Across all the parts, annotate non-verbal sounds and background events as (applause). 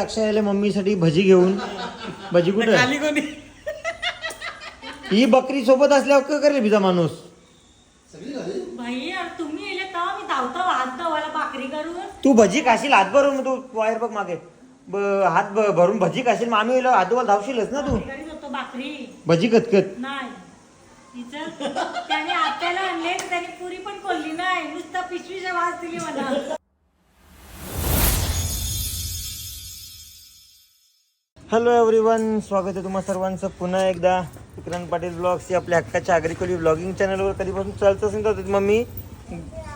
लक्ष आले मम्मीसाठी भजी घेऊन? भजी कुठे? खाली कोणी. ही बकरी सोबत असल्यावर काय करेल बिजा माणूस? भाई यार तुम्ही येले का? मी धावता वाहता मला भाकरी करून. तू भजी खाशील हात भरून तू वायर बघ मागे. ब- हात भ- भरून भजी खाशील मग आम्ही हात धावशीलच ना तू. होतो भाकरी. भजी कतकत नाही. तिचं? त्याने आत्याला आणले तर त्याने पुरी पण खोलली नाही. नुसता पिशवीच्या वास दिली मला. हॅलो एव्हरीवन स्वागत आहे तुम्हा सर्वांचं. पुन्हा एकदा विक्रांत पाटील ब्लॉग्स या आपल्या हक्काच्या आग्रिकोली ब्लॉगिंग चॅनलवर. कधीपासून चालत असेल तर मम्मी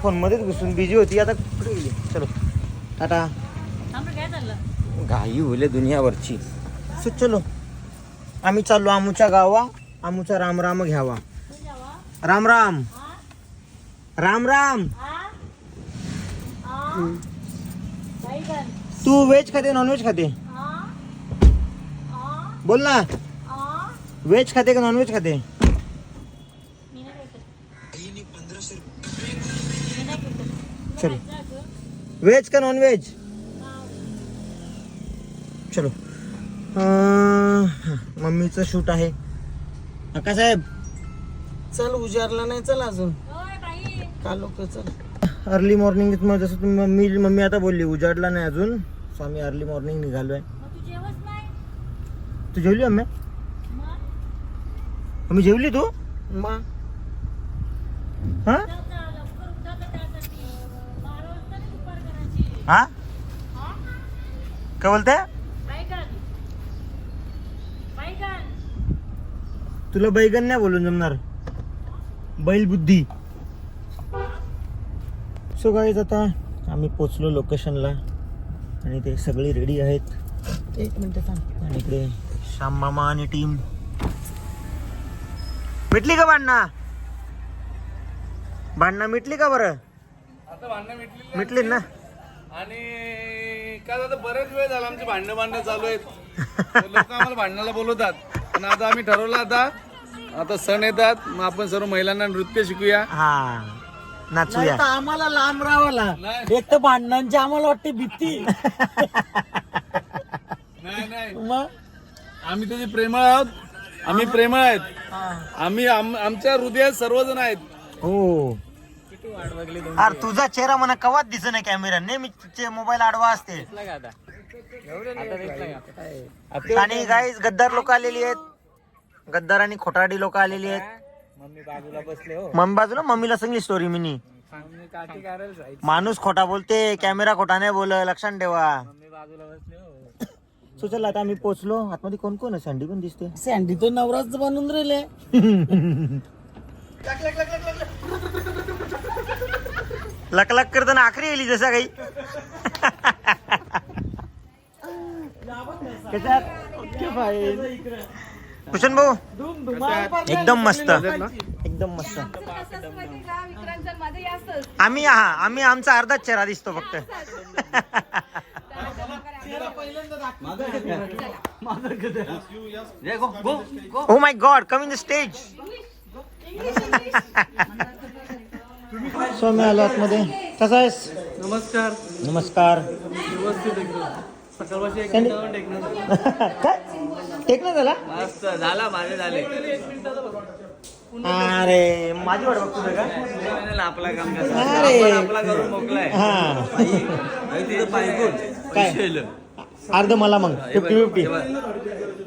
फोनमध्येच घुसून बिझी होती. आता कुठे गेली? चलो. टाटा. काय चाललं? घाई होईल दुनियावरची. सो चलो. आम्ही चाललो आमूच्या गावा. आमूचा राम राम घ्यावा. राम राम. राम राम. तू व्हेज खाते नॉनव्हेज खाते? बोल ना. व्हेज खाते का नॉनव्हेज खाते? चलो. व्हेज का नॉनव्हेज हा. चलो मम्मीचं शूट आहे. का साहेब. चल उजारला नाही चल अजून. ओय बाई. का लोक चल. अर्ली मॉर्निंग जसं तुम्ही मम्मी मम्मी आता बोलली उजाडला नाही अजून. सो आम्ही अर्ली मॉर्निंग निघालोय. मग तू जेवच नाही? तू जेवली मम्मी मम्मी जेवली तू? मग? हा? हा? काय बोलते? बैगन बैगन तुला बैगन नाही बोलून जमणार. बैल बुद्धी. सो गाईज आता आम्ही पोचलो लोकेशनला आणि ते सगळे रेडी आहेत. एक मिनिट थांब. आणि इकडे श्याम मामा आणि टीम मिटली का भांडणा? भांडणा मिटली का बरं? आता भांडणं मिटली मिटली ना. आणि काय आता बरेच वेळ झाला आमचे भांडणं भांडणं चालू आहेत. लोक आम्हाला भांडणाला बोलवतात. पण आता आम्ही ठरवलं आता आता सण येतात मग आपण सर्व महिलांना नृत्य शिकूया. हा नाचूया. तर आम्हाला लांब राहावला. एक तर भांडणांची आम्हाला वाटते भीती. नाही नाही. मग? आम्ही तुझे प्रेमळ आहोत. आम्ही प्रेमळ आहेत. आम्ही आम- आमच्या हृदयात सर्वजण आहेत. हो. अरे तुझा चेहरा म्हणा कवाच दिसत नाही कॅमेरा नेहमी मोबाईल आडवा असते. आणि गाईज गद्दार लोक आलेली आहेत. गद्दार आणि खोटाडी लोक आलेली आहेत. मम्मी बाजूला बसले हो. मम्मी बाजूला? मम्मीला सांगली स्टोरी मिनी. मम्मी काठी काढायला जायचं. माणूस खोटा बोलते कॅमेरा खोटा नाही बोल लक्षात ठेवा. मम्मी बाजूला बसले हो. सो चल आता आम्ही पोहोचलो आतमध्ये कोण कोण आहे? सँडी पण दिसते सँडी तो नवराच बनून राहिले (laughs) लक लक करताना आखरी येली जसा काही. (laughs) कशात? भूषण भाऊ? एकदम मस्त. एकदम मस्त. आम्ही हा आम्ही आमचा अर्धाच चेहरा दिसतो फक्त. ओ my God come in the stage so मी आलो आतमध्ये कसा आहेस? नमस्कार. नमस्कार. (laughs) एक ना मस्त झाला माझे झाले. अरे माझी वाट बघतो का आपला काम अरे. आपला करून मोकलाय. हा. तुझं पायकून काय? अर्ध मला मग. फिफ्टी फिफ्टी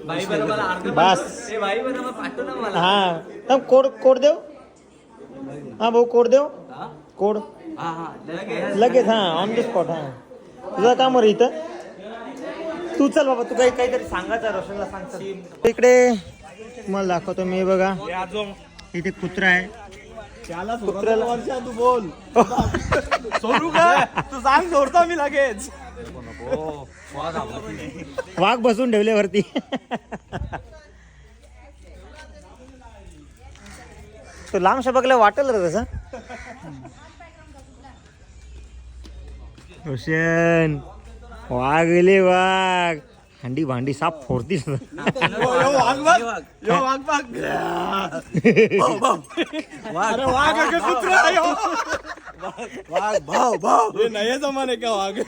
बाई बरं मला अर्ध बस. ए बाई बरं मला पाठव ना मला. हा. कोड कोड देव हा भाऊ कोड देव कोड. हा हा. लगेच. लगेच हा ऑन द स्पॉट हा. तुझं काम रे इथं. तू चल बाबा तू काही काहीतरी सांगायचं रोशनला सांग चल. इकडे तुम्हाला दाखवतो मी बघा. इथे कुत्रा आहे. कुत्र्याला तू बोल. सोडू का? तू सांग सोडतो मी लगेच. वाघ बसून ठेवले वरती. तो लांब बघला वाटेल रे तसं. रोशन. वाघ गेले वाघ. हंडी भांडी साप फोडतीस. वाघ भाव भाव हे नाही जमाने का वाघ?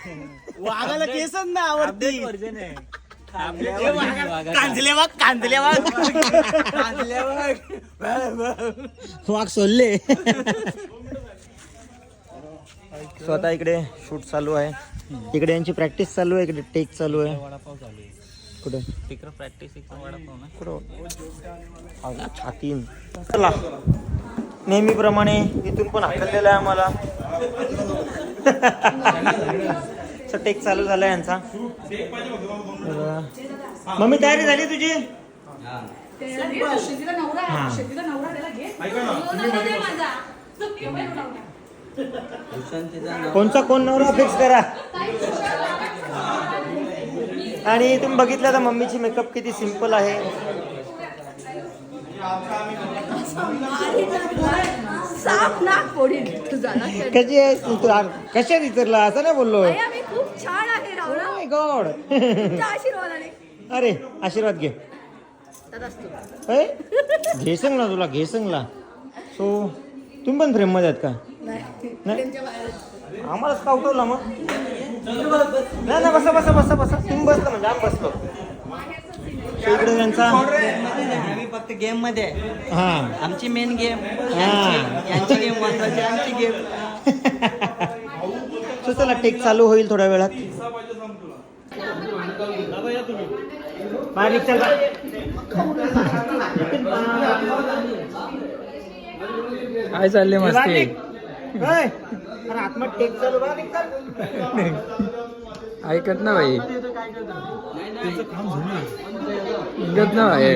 वाघाला केसच ना आवडती. वर्जन आहे. कांदले वाघ कांदले वाघ वाघ. सोडले स्वतः इकडे शूट चालू आहे. इकडे यांची प्रॅक्टिस चालू आहे इकडे टेक चालू आहे. वडापाव चालू आहे. कुठे? तिकडं प्रॅक्टिस इकडं वडापाव ना कुठं? छातीन. चला. नेहमीप्रमाणे इथून पण हाकललेलं आहे आम्हाला. (laughs) टेक चालू झाला यांचा. तर, मम्मी तयारी झाली तुझी? शेतीला नवरा शेतीला नवरा त्याला घे. माझा. कोणचा कोण नवरा फिक्स करा. आणि तुम्ही बघितलं तर मम्मीची मेकअप किती सिंपल आहे. कशी आहे? कशात विचारला असं नाही बोललो. गॉड आशीर्वादाने. अरे आशीर्वाद घे. दादाच तू ए, घे सांग ना तुला घे सांगला. सो तुम्ही पण फ्रेममध्ये आहेत का? नाही. आम्हालाच का उठवला मग? नाही नाही बसा बसा बसा बसा. तुम्ही बसला म्हणजे आम्ही बसलो. So, इकडे त्यांचा आम्ही फक्त गेममध्ये आहे. हा. आमची मेन गेम हा. यांची गेम आमची गेम सो चला टेक चालू होईल थोड्या वेळात. बाहेर? काय चालले बाहेर अरे टेक चालू. ऐकत ना भाई ऐकत ना भाई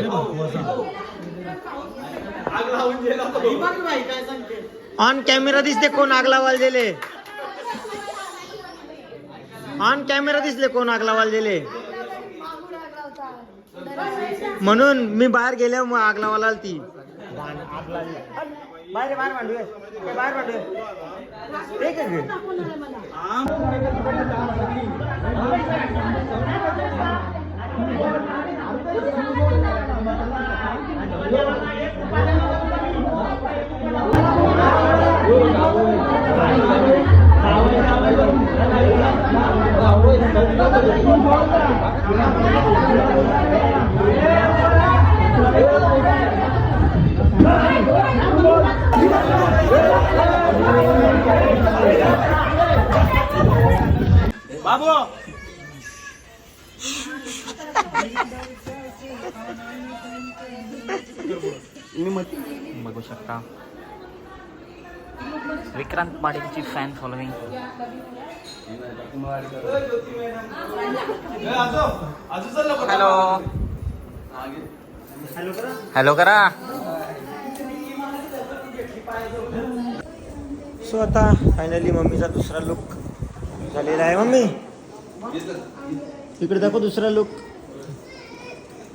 ऑन कॅमेरा दिसते कोण आग लावायला दिले? ऑन कॅमेरा दिसले कोण आग लावायला दिले? म्हणून मी बाहेर गेल्यावर मग आग लावायला आली ती आग लागली. बाहेर बाहेर मांडूया बाहेर मांडूया एक आहे घे. बघू शकता. विक्रांत पाटीलची फॅन फॉलोविंग हॅलो हॅलो करा हॅलो करा. सो आता फायनली मम्मीचा दुसरा लुक झालेला आहे. मम्मी इकडे दाखव दुसरा लुक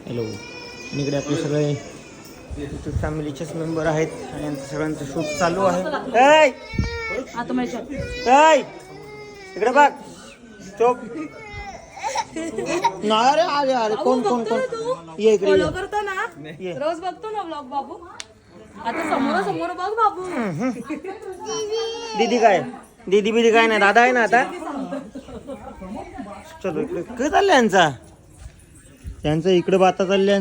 हॅलो इकडे आपले सगळे युट्यूब फॅमिलीचेच मेंबर आहेत आणि यांचं सगळ्यांचं शूट चालू आहे! ऐ! इकडे बघ. नाही अरे अरे अरे कोण कोण कोण? ये इकडे ना. रोज बघतो ना ब्लॉग बाबू. आता समोर समोर बघ बाबू. दीदी काय? दीदी बिदी काय नाही दादा आहे ना आता? चलो इकडे काय चाललंय यांचा. त्यांचं इकडे बाता चालल्या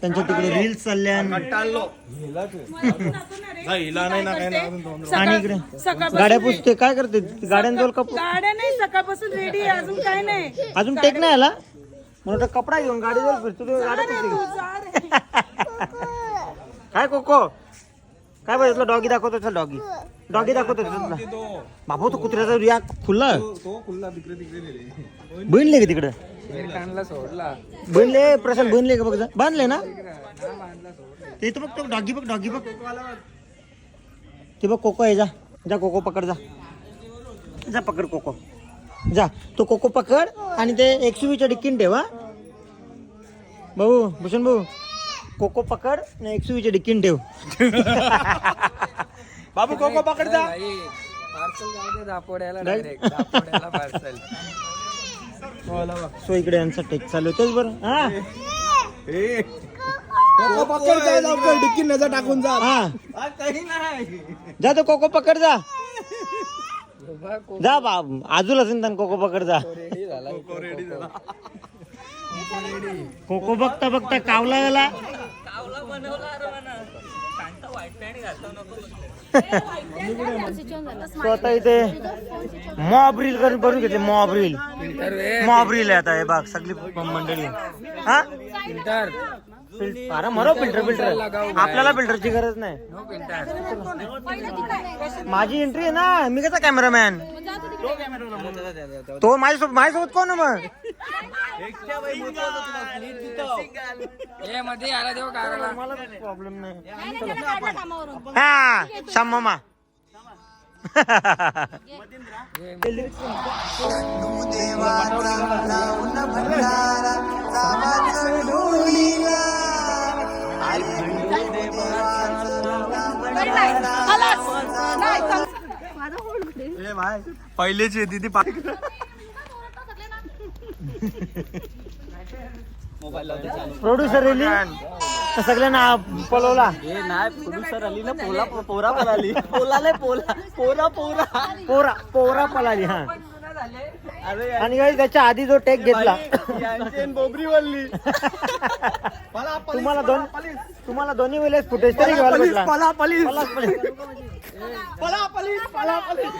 त्यांच्या तिकडे रील्स चालल्या आणि इकडे? गाड्या पुसते काय करते गाड्यांजवळ कप गाड्या नाही सकाळपासून रेडी अजून काय नाही. अजून टेक नाही आला? म्हणून तो कपडा घेऊन गाडीजवळ फिरतो तो गाड्या पुसते (laughs) काय कोको? काय पाहिजे तुला डॉगी दाखवतो चल डॉगी डॉगी दाखवतो तुला. बाबू तो कुत्र्याचा या खुल्ला? बहिणले का तिकडं? सोडला. बनले प्रशांत बनले का बघ बांधले ना? ते तर बघ तो डॉगी बघ डॉगी बघ. ते बघ कोको आहे जा. जा कोको पकड जा. जा पकड कोको. जा तो कोको पकड आणि ते एक्सयूवीच्या डिक्कीन ठेव भाऊ भूषण भाऊ. कोको पकड आणि एक्सयूवीच्या डिक्कीन ठेव. (laughs) बाबू कोको पकड जा. पार्सल जाऊ दे दापोड्याला डायरेक्ट दापोड्याला पार्सल. सो इकडे यांचा टेक चालू होतेच बरं. हा. डिक्की नजर टाकून जा. हा. काही नाही. जा तो कोको पकड जा. जा बा आजूला असेल कोको पकड जा. रेडी झाला. कोको बघता बघता कावला गेला स्वतः इथे मॉब रील करून करून घेतले मॉब रील मॉब रील आहे आता हे बाग सगळी मंडळी. हा? फिल्टर अरे मरो फिल्टर फिल्टर आपल्याला फिल्टरची गरज नाही. माझी एंट्री आहे ना मी कसा कॅमेरामॅन तो माझ्यासोबत माझ्यासोबत कोण आहे मग? ए मध्ये आला देऊ काराला मला प्रॉब्लेम शम्मा पहिलेची येते ती प्रोड्युसर रेली सगळ्यांना पलवला हे नाही प्रोड्युसर आली. ना पोला पोरा पळाली पोलाले पोला पोरा पोरा पोरा पोरा पळाली हा. आणि काही त्याच्या आधी जो टेक घेतला. बोबरी वल्ली तुम्हाला दोन तुम्हाला दोन्ही वेळेस फुटेज तरी घ्यायला पला पलीस. पला पलीस पला पलीस.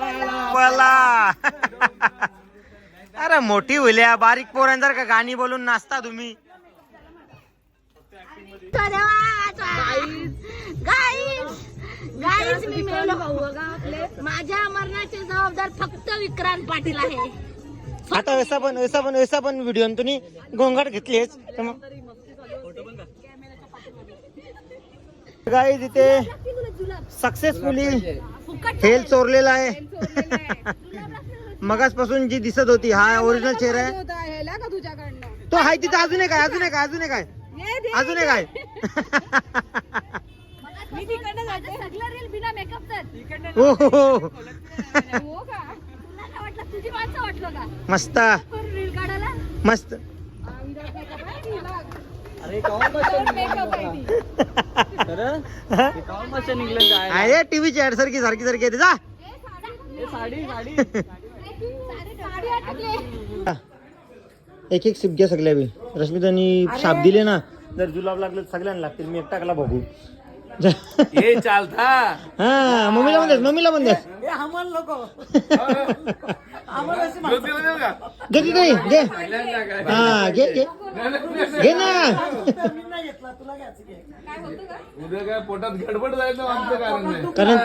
पला अरे मोठी होल्या बारीक पोरांसारखं गाणी बोलून नाचता तुम्ही. मी मेलो. माझ्या मरणाचे जबाबदार फक्त विक्रांत पाटील आहे. आता ऐसा पण ऐसा पण ऐसा पण व्हिडिओ तुम्ही गोंगाट घेतलीच गाई तिथे सक्सेसफुली हेल चोरलेला आहे. (laughs) मगासपासून जी दिसत होती हा ओरिजिनल चेहरा आहे. तो हाय तिथे अजून एक आहे अजून एक अजून एक आहे. अजून एक आहे. मी तिकडनं जाते. सगळं रील बिना मेकअपच हो हो, हो. हो का? (laughs) तुला काय वाटलं? तुझी माणसं वाटलं का? मस्त. मस्त मेकअप आहे ती. खरं मस्त निघलं काय अरे टीव्हीची ऍड सारखी सारखी सारखी येते जा. साडी साडी साडी. अटकले एक एक सिप घ्या सगळ्या बी. रश्मितानी शाप दिले ना जर जुलाब लागले सगळ्यांना लागतील मी एकटाकला बघू. हे चालता. हा मम्मीला म्हणतेस मम्मीला म्हणतेस ज्योतीला देऊ का घे की काही घे. हा घे घे. घे ना. उद्या काय पोटात गडबड जायचं आमचं कारण नाही. कारण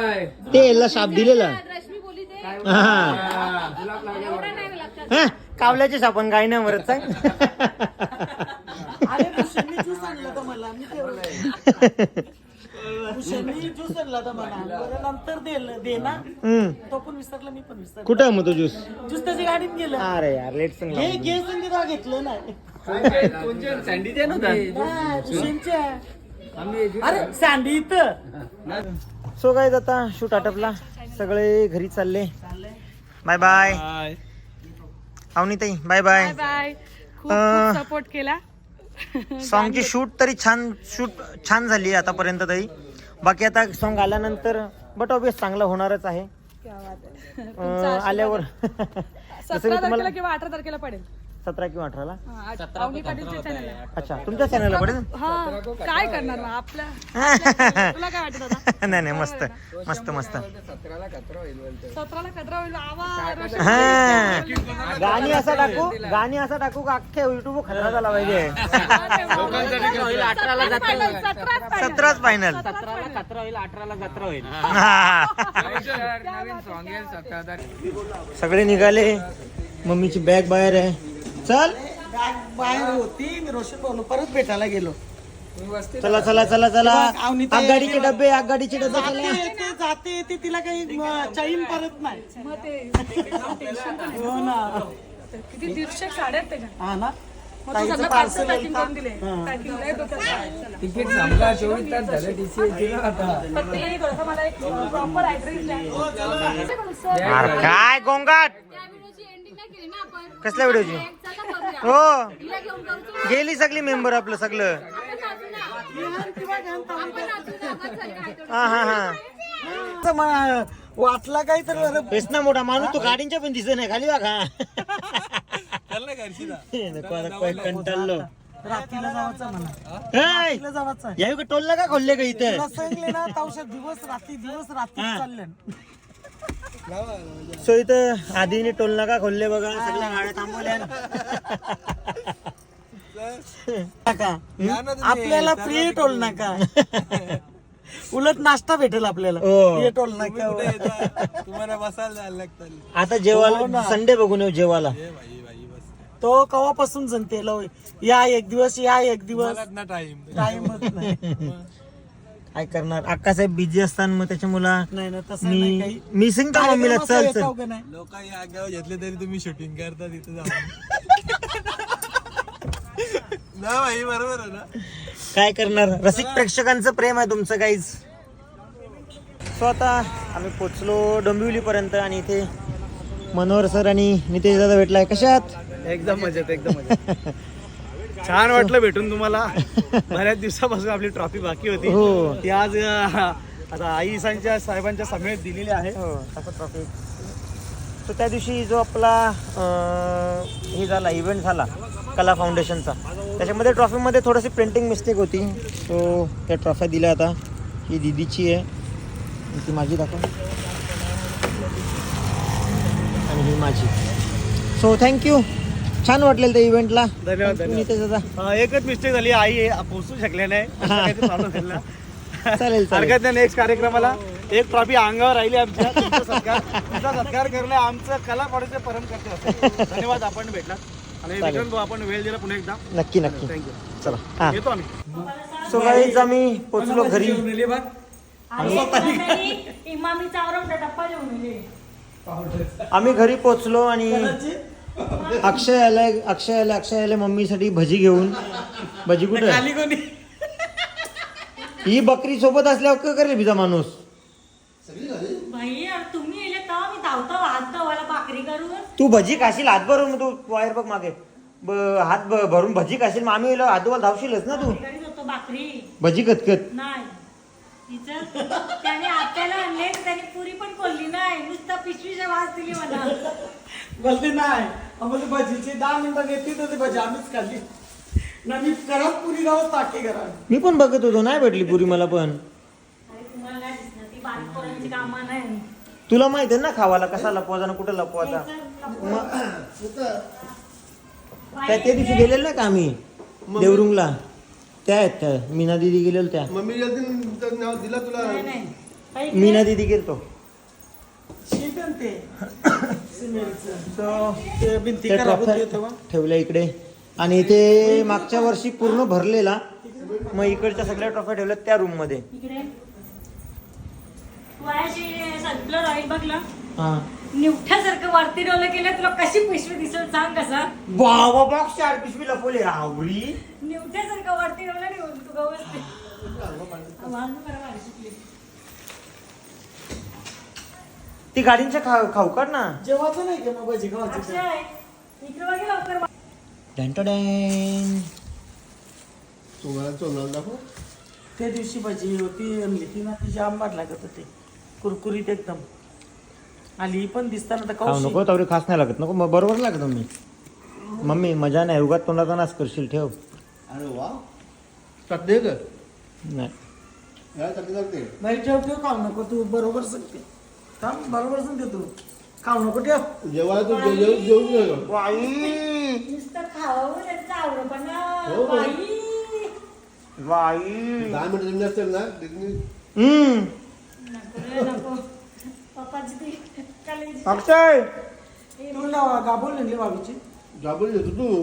ते याला शाप दिलेला. हा. हा. कावल्याचे सापण काय नाही मरत सांग. (laughs) (laughs) नंतर दे ना हम्म. तो पण विसरला मी पण विसरलो. कुठं आहे मग तो ज्यूस? ज्यूस त्याच्या गाडीत गेलं. अरे यार लेट सांग हे घे संगीता घेतलं नाही सँडी दे नव्हता हा, तुझ्यांच्या. अरे सँडी इथं सो काय आता शूट आटपला. सगळे घरी चालले. बाय बाय अवनीताई बाय बाय बाय खूप अं, खूप सपोर्ट केला. सॉंगची शूट तरी छान शूट छान झाली आहे आतापर्यंत तरी. बाकी आता सॉन्ग आल्यानंतर बट ऑबियस चांगलं होणारच आहे. अं, आल्यावर (laughs) सतरा तुम्हाला तारखेला किंवा अठरा तारखेला पडेल. सतरा किंवा अठराला? हा, आज अवनी पाटीलच्या चॅनल आहे अच्छा तुमच्या चॅनलला पडेल? हा काय करणार मग? आपल्या (laughs) तुला काय वाटत होता नाही नाही मस्त. मस्त मस्त. सतराला कचरा होईल आवाज हा. गाणी असं टाकू गाणी असं टाकू का अख्ख्या युट्यूब खतरा झाला पाहिजे? सतराच फायनल सगळे निघाले. मम्मीची बॅग बाहेर आहे. चल. बाहेर होती मी रोशन बोललो परत भेटायला गेलो. चला चला चला चला. आगगाडीचे डबे आगगाडीचे डबे चला. जाते ते जाते ते तिला काही चाईन परत नाही. मग ते (laughs) हो ना. किती दीडशे साडे आहेत त्याच्या हा ना. मग तू ताईचं सगळं पार्सल पॅकिंग करून दिले. पॅकिंग लय डोक्यात आहे. तिकीट संपला चोवीस तास झाले टीसी आता. फक्त एक थोडंसं मला एक प्रॉपर ऍड्रेस द्या. अरे काय गोंगाट? कसल्या व्हिडिओची हो. गेली सगळी मेंबर आपलं सगळं. बस. हा हा हा. वाटला काय तर तेच ना मोठा माणूस तो गाडींच्या पण दिसत नाही खाली बघा. कंटाळलो. रात्रीला जावाचा म्हणा. जावाचा. का टोलला का खोलले का इथं? सांगले ना दिवस रात्री दिवस रात्री. चालले. सो इथं आधीने टोल नाका खोलले बघा सगळ्या गाड्या थांबवल्या आपल्याला फ्री टोल नाका. उलट नाश्ता भेटेल आपल्याला. हो. हे टोल नाका. तुम्हाला बसायला लागतं. आता हो जेवायला संडे बघून येऊ जेवायला. तो कवापासून लव या एक दिवस या एक दिवस. टाइम टाइमच नाही. (laughs) काय करणार? अक्कासाहेब बिझी असतात मग त्याच्या मुला नाही ना तसं नाही मी काही. मी सांगतो मम्मीला चल चल येतो का नाही? लोक या आग्यावर घेतले तरी तुम्ही शूटिंग करता तिथे जाऊन. (laughs) ना भाई बरोबर आहे ना. काय करणार? रसिक प्रेक्षकांचं प्रेम आहे तुमचं काहीच सो आता आम्ही पोचलो डोंबिवली पर्यंत आणि इथे मनोहर सर आणि नितेश दादा भेटलाय. कशात एकदम मजेत एकदम मजेत. (laughs) छान वाटलं भेटून तुम्हाला. बऱ्याच दिवसापासून आपली ट्रॉफी बाकी होती. हो. ती आज अं, आता आई सांच्या साहेबांच्या समेत दिलेली आहे. हो. तर त्या दिवशी जो आपला अं, हे झाला इव्हेंट झाला कला फाउंडेशनचा त्याच्यामध्ये ट्रॉफीमध्ये थोडीशी प्रिंटिंग मिस्टेक होती. सो त्या ट्रॉफ्या दिल्या आता. ही दिदीची आहे. आणि ती माझी दाखव. आणि ही माझी. सो थँक्यू छान वाटलेलं त्या इव्हेंटला धन्यवाद, नितेश दादा एकच मिस्टेक झाली आई पोहोचू शकले नाही. काहीतरी problem झाला. (laughs) चालेल चालेल. हरकत नाही नेक्स्ट कार्यक्रमाला. एक ट्रॉफी अंगावर राहिली आमच्या. तुमचा सत्कार (laughs) तुमचा सत्कार करणं आमचं कला कॉलेजचे परम करते असते. धन्यवाद आपण भेटलात. आणि चालेल. विक्रम भाऊ, आपण वेळ दिला पुन्हा एकदा. नक्की नक्की. थँक्यू चला. हां. येतो आम्ही. सो गाईज आम्ही पोचलो घरी. आणि डप्पा घेऊन आम्ही घरी पोचलो आणि अक्षय आलाय अक्षय आलाय अक्षय आलाय मम्मीसाठी भजी घेऊन. भजी कुठे? खाली कोणी? ही बकरी सोबत असल्यावर काय करेल बिजा माणूस? भाई अरे तुम्ही येले तेव्हा मी धावतो हात गव्हाला भाकरी करून? तू भजी खाशील हात भरून तू वायर बघ मागे. ब- हात ब- भरून भजी खाशील मग आम्ही येलो हात धुवायला धावशीलच ना तू. करीत होतो भाकरी. भजी कतकत नाही. तिचं त्याने आत्याला आणले तर त्याने पुरी पण खोलली नाही. नुसतं पिशवीच्या वास दिली मला. बोलते नाही. आम्हाला भजीची दहा मिनिटं येते तर ती भजी आम्हीच खाल्ली. ना मी घरात पुरी घरात. मी पण बघत होतो नाही भेटली पुरी मला पण. अरे तुम्हाला काय दिसणार ती बारीक पोरांची कामा नाही. तुला माहीत आहे ना खावाला कसा लपवायचा? ना कुठं लपवायचा त्या त्या दिवशी गेलेलो ना का आम्ही? देवरुंगला. त्या आहेत त्या मीना दिदी गेलेलो त्या. मम्मी नाव दिला तुला? नाही, नाही. काही मीना दिदी गेलतो. (coughs) ते So, ते ठेवल्या इकडे. आणि इथे मागच्या वर्षी पूर्ण भरलेला. मग इकडच्या सगळ्या ट्रॉफ्या ठेवल्या त्या रूममध्ये. हा. निवठ्यासारखं वरती डोलं केलं तुला कशी पिशवी दिसेल सांग कसा? बाबा बॉक्स चार पिशवी लपवली रावळी निवठ्यासारखं वरती डोलं ठेवून तू गवसते. ती गाडींच्या खाऊ खाऊ काढ ना. जेवायचं नाही अक्षय, इकडे बघ लवकर डॅन तुम्हाला चोनाला दाखव. त्या दिवशी भजी होती आणली ती ना तिची आंबाट लागत होती कुरकुरीत एकदम. आली ही पण दिसताना तर खाऊ कौशी. नको तवरी खास नाही लागत. नको मग बरोबर लागत मम्मी मम्मी मजा नाही. उगाच तोंडाचा नाश करशील ठेव. अरे वा. चटणी का नाही. या चटणी लागते नाही ठेव ठेव खाऊ नको. तू बरोबर सांगते. थांब बरोबर सांगते तू खाऊ नको ठेव. जेव्हा तू जेवून जेवून गेलो नुसतं खावं त्याचं आवडं पण हो, हो. बाई. वाई दहा मिनिटं जमली असेल ना तिथून हम्म. नको रे, नको. पप्पाची ती कलेजी. अक्षय. बाबीची. जाबून येतो तू.